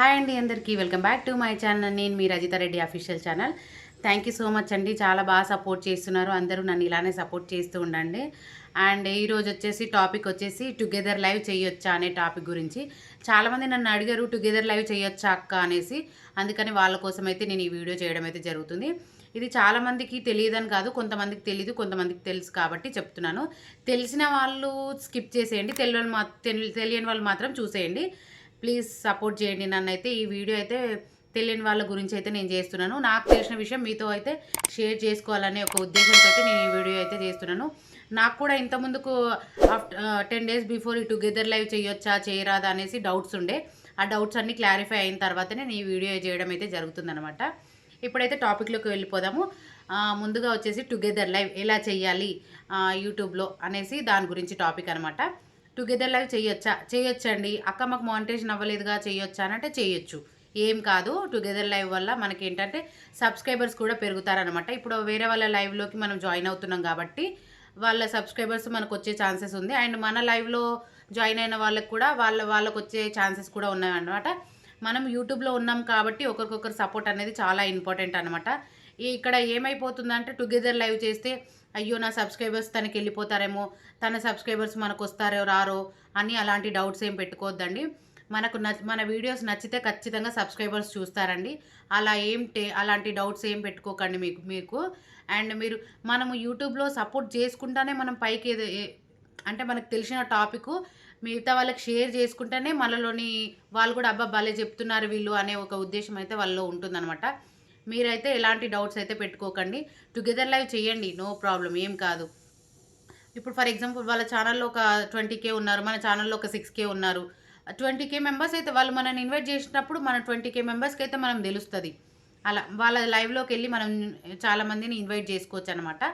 Hi అండి అందరికీ. Welcome back to my channel. నేను మీ Rajitha Reddy official channel. Thank you so much అండి. చాలా బాగా సపోర్ట్ చేస్తున్నారు. అందరూ నన్ను ఇలానే సపోర్ట్ చేస్తూ ఉండండి. అండ్ ఈరోజు వచ్చేసి టాపిక్ వచ్చేసి టుగెదర్ లైవ్ చేయొచ్చా అనే టాపిక్ గురించి. చాలామంది నన్ను అడిగారు టుగెదర్ లైవ్ చేయొచ్చా అక్క? అనేసి. అందుకని వాళ్ళ కోసం అయితే నేను ఈ వీడియో చేయడం అయితే జరుగుతుంది. ఇది చాలామందికి తెలియదని కాదు కొంతమందికి తెలియదు కొంతమందికి తెలుసు కాబట్టి చెప్తున్నాను. తెలిసిన వాళ్ళు స్కిప్ చేసేయండి. తెలియని మా తెలియని వాళ్ళు మాత్రం చూసేయండి. ప్లీజ్ సపోర్ట్ చేయండి నన్ను అయితే ఈ వీడియో అయితే తెలియని వాళ్ళ గురించి అయితే నేను చేస్తున్నాను. నాకు తెలిసిన విషయం మీతో అయితే షేర్ చేసుకోవాలనే ఒక ఉద్దేశంతో నేను ఈ వీడియో అయితే చేస్తున్నాను. నాకు కూడా ఇంత ముందుకు ఆఫ్టర్ టెన్ డేస్ బిఫోర్ ఈ టుగెదర్ లైవ్ చేయొచ్చా చేయరాదా అనేసి డౌట్స్ ఉండే. ఆ డౌట్స్ అన్నీ క్లారిఫై అయిన తర్వాతనే నేను ఈ వీడియో చేయడం అయితే జరుగుతుందనమాట ఇప్పుడైతే టాపిక్లోకి వెళ్ళిపోదాము. ముందుగా వచ్చేసి టుగెదర్ లైవ్ ఎలా చేయాలి యూట్యూబ్లో అనేసి దాని గురించి టాపిక్ అనమాట టుగెదర్ లైవ్ చేయొచ్చా? చేయొచ్చండి. అక్క మాకు మానిటేషన్ అవ్వలేదుగా చేయొచ్చా అని అంటే చేయొచ్చు. ఏం కాదు. టుగెదర్ లైవ్ వల్ల మనకి ఏంటంటే సబ్స్క్రైబర్స్ కూడా పెరుగుతారనమాట ఇప్పుడు వేరే వాళ్ళ లైవ్లోకి మనం జాయిన్ అవుతున్నాం కాబట్టి వాళ్ళ సబ్స్క్రైబర్స్ మనకు వచ్చే ఛాన్సెస్ ఉంది. అండ్ మన లైవ్లో జాయిన్ అయిన వాళ్ళకి కూడా వాళ్ళ వాళ్ళకు వచ్చే ఛాన్సెస్ కూడా ఉన్నాయన్నమాట. మనం యూట్యూబ్లో ఉన్నాం కాబట్టి ఒకరికొకరు సపోర్ట్ అనేది చాలా ఇంపార్టెంట్ అనమాట ఇక్కడ ఏమైపోతుందంటే టుగెదర్ లైవ్ చేస్తే అయ్యో నా సబ్స్క్రైబర్స్ తనకి వెళ్ళిపోతారేమో తన సబ్స్క్రైబర్స్ మనకు వస్తారో రారో అని అలాంటి డౌట్స్ ఏం పెట్టుకోవద్దండి. మనకు నచ్ మన వీడియోస్ నచ్చితే ఖచ్చితంగా సబ్స్క్రైబర్స్ చూస్తారండి. అలా ఏం అలాంటి డౌట్స్ ఏం పెట్టుకోకండి మీకు మీకు. అండ్ మీరు మనము యూట్యూబ్లో సపోర్ట్ చేసుకుంటానే మనం పైకి ఏదో- అంటే మనకు తెలిసిన టాపిక్ మిగతా వాళ్ళకి షేర్ చేసుకుంటేనే మనలోని వాళ్ళు కూడా అబ్బా భలే చెప్తున్నారు వీళ్ళు అనే ఒక ఉద్దేశం అయితే వాళ్ళలో ఉంటుందన్నమాట. మీరైతే ఎలాంటి డౌట్స్ అయితే పెట్టుకోకండి. టుగెదర్ లైవ్ చేయండి. నో ప్రాబ్లం ఏం కాదు. ఇప్పుడు ఫర్ ఎగ్జాంపుల్ వాళ్ళ ఛానల్లో ఒక ట్వంటీ కే ఉన్నారు. మన ఛానల్లో ఒక సిక్స్ కే ఉన్నారు. ట్వంటీ కే మెంబర్స్ అయితే వాళ్ళు మనల్ని ఇన్వైట్ చేసినప్పుడు మన ట్వంటీ కే మెంబర్స్కి అయితే మనం తెలుస్తుంది. అలా వాళ్ళ లైవ్లోకి వెళ్ళి మనం చాలామందిని ఇన్వైట్ చేసుకోవచ్చు అనమాట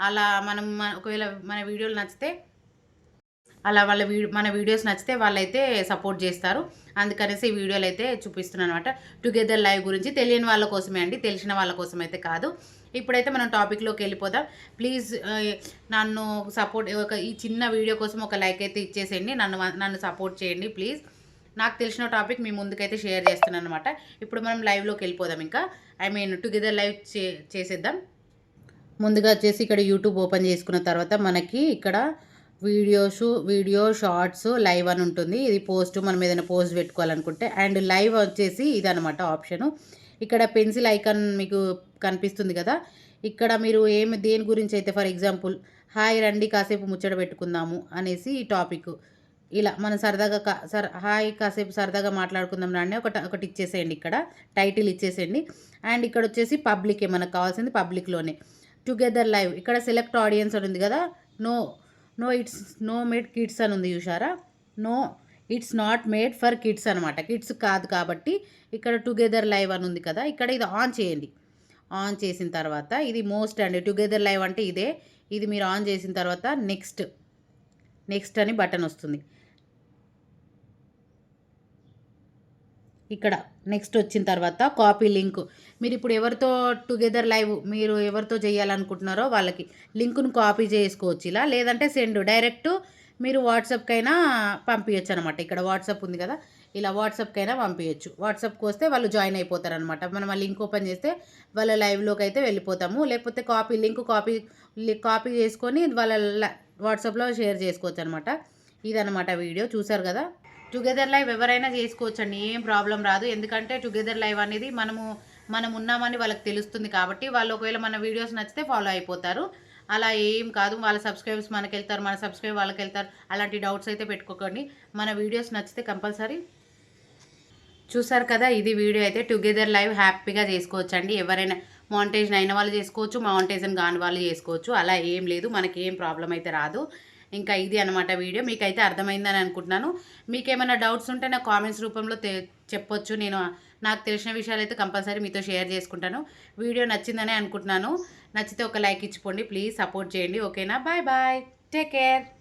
అలా మనం మన- ఒకవేళ మన వీడియోలు నచ్చితే అలా వాళ్ళ వీడియో మన వీడియోస్ నచ్చితే వాళ్ళైతే సపోర్ట్ చేస్తారు. అందుకనేసి ఈ వీడియోలు అయితే చూపిస్తున్నాను అనమాట టుగెదర్ లైవ్ గురించి తెలియని వాళ్ళ కోసమే అండి తెలిసిన వాళ్ళ కోసం అయితే కాదు. ఇప్పుడైతే మనం టాపిక్లోకి వెళ్ళిపోదాం. ప్లీజ్ నన్ను సపోర్ట్ ఒక ఈ చిన్న వీడియో కోసం ఒక లైక్ అయితే ఇచ్చేసేయండి. నన్ను నన్ను సపోర్ట్ చేయండి ప్లీజ్. నాకు తెలిసిన టాపిక్ మీ ముందుకైతే షేర్ చేస్తున్నాను అనమాట ఇప్పుడు మనం లైవ్లోకి వెళ్ళిపోదాం ఇంకా. ఐ మీన్ టుగెదర్ లైవ్ చే చేసేద్దాం. ముందుగా వచ్చేసి ఇక్కడ యూట్యూబ్ ఓపెన్ చేసుకున్న తర్వాత మనకి ఇక్కడ వీడియోస్ వీడియో షార్ట్స్ లైవ్ అని ఉంటుంది. ఇది పోస్ట్ మనం ఏదైనా పోస్ట్ పెట్టుకోవాలనుకుంటే. అండ్ లైవ్ వచ్చేసి ఇదనమాట ఆప్షను. ఇక్కడ పెన్సిల్ ఐకాన్ మీకు కనిపిస్తుంది కదా. ఇక్కడ మీరు ఏమి దేని గురించి అయితే ఫర్ ఎగ్జాంపుల్ హాయ్ రండి కాసేపు ముచ్చట పెట్టుకుందాము అనేసి ఈ టాపిక్. ఇలా మనం సరదాగా కా సర్ హాయ్ కాసేపు సరదాగా మాట్లాడుకుందాం రండి ఒకటి ఒకటి ఇచ్చేసేయండి ఇక్కడ. టైటిల్ ఇచ్చేసేయండి. అండ్ ఇక్కడ వచ్చేసి పబ్లికే మనకు కావాల్సింది పబ్లిక్లోనే. Together live. ఇక్కడ సెలెక్ట్ ఆడియన్స్ అని ఉంది కదా. No no it's no made kids అని ఉంది చూసారా no it's not made for kids అనమాట కిడ్స్ కాదు కాబట్టి ఇక్కడ టుగెదర్ లైవ్ అని ఉంది కదా ఇక్కడ ఇది ఆన్ చేయండి. ఆన్ చేసిన తర్వాత ఇది మోస్ట్ అండి టుగెదర్ లైవ్ అంటే ఇదే. ఇది మీరు ఆన్ చేసిన తర్వాత నెక్స్ట్ నెక్స్ట్ అని బటన్ వస్తుంది. ఇక్కడ నెక్స్ట్ వచ్చిన తర్వాత కాపీ లింక్. మీరు ఇప్పుడు ఎవరితో టుగెదర్ లైవ్ మీరు ఎవరితో చేయాలనుకుంటున్నారో వాళ్ళకి లింకును కాపీ చేసుకోవచ్చు ఇలా. లేదంటే సెండ్ డైరెక్ట్ మీరు వాట్సాప్కైనా పంపించచ్చు అనమాట ఇక్కడ వాట్సాప్ ఉంది కదా ఇలా వాట్సాప్కైనా పంపించచ్చు వాట్సాప్కి వస్తే వాళ్ళు జాయిన్ అయిపోతారనమాట. మనం ఆ లింక్ ఓపెన్ చేస్తే వాళ్ళ లైవ్లోకి అయితే వెళ్ళిపోతాము. లేకపోతే కాపీ లింక్ కాపీ కాపీ చేసుకొని వాళ్ళ వాట్సాప్లో షేర్ చేసుకోవచ్చు అనమాట ఇదనమాట వీడియో. చూసారు కదా? టుగెదర్ లైవ్ ఎవరైనా చేసుకోవచ్చండి. ఏం ప్రాబ్లం రాదు. ఎందుకంటే టుగెదర్ లైవ్ అనేది మనము మనం ఉన్నామని వాళ్ళకి తెలుస్తుంది కాబట్టి వాళ్ళు ఒకవేళ మన వీడియోస్ నచ్చితే ఫాలో అయిపోతారు. అలా ఏం కాదు. వాళ్ళ సబ్స్క్రైబర్స్ మనకి వెళ్తారు మన సబ్స్క్రైబ్ వాళ్ళకి వెళ్తారు అలాంటి డౌట్స్ అయితే పెట్టుకోకండి. మన వీడియోస్ నచ్చితే కంపల్సరీ చూసారు కదా? ఇది వీడియో అయితే టుగెదర్ లైవ్ హ్యాపీగా చేసుకోవచ్చండి. ఎవరైనా మౌంటేషన్ అయిన వాళ్ళు చేసుకోవచ్చు మౌంటేషన్ కాని వాళ్ళు చేసుకోవచ్చు. అలా ఏం లేదు. మనకి ఏం ప్రాబ్లం అయితే రాదు. ఇంకా ఇది అనమాట వీడియో. మీకైతే అర్థమైందని అనుకుంటున్నాను. మీకేమైనా డౌట్స్ ఉంటే నాకు కామెంట్స్ రూపంలో తె చెప్పొచ్చు. నేను నాకు తెలిసిన విషయాలు అయితే కంపల్సరీ మీతో షేర్ చేసుకుంటాను. వీడియో నచ్చిందనే అనుకుంటున్నాను. నచ్చితే ఒక లైక్ ఇచ్చిపోండి ప్లీజ్ సపోర్ట్ చేయండి. ఓకేనా? Bye bye. Take care.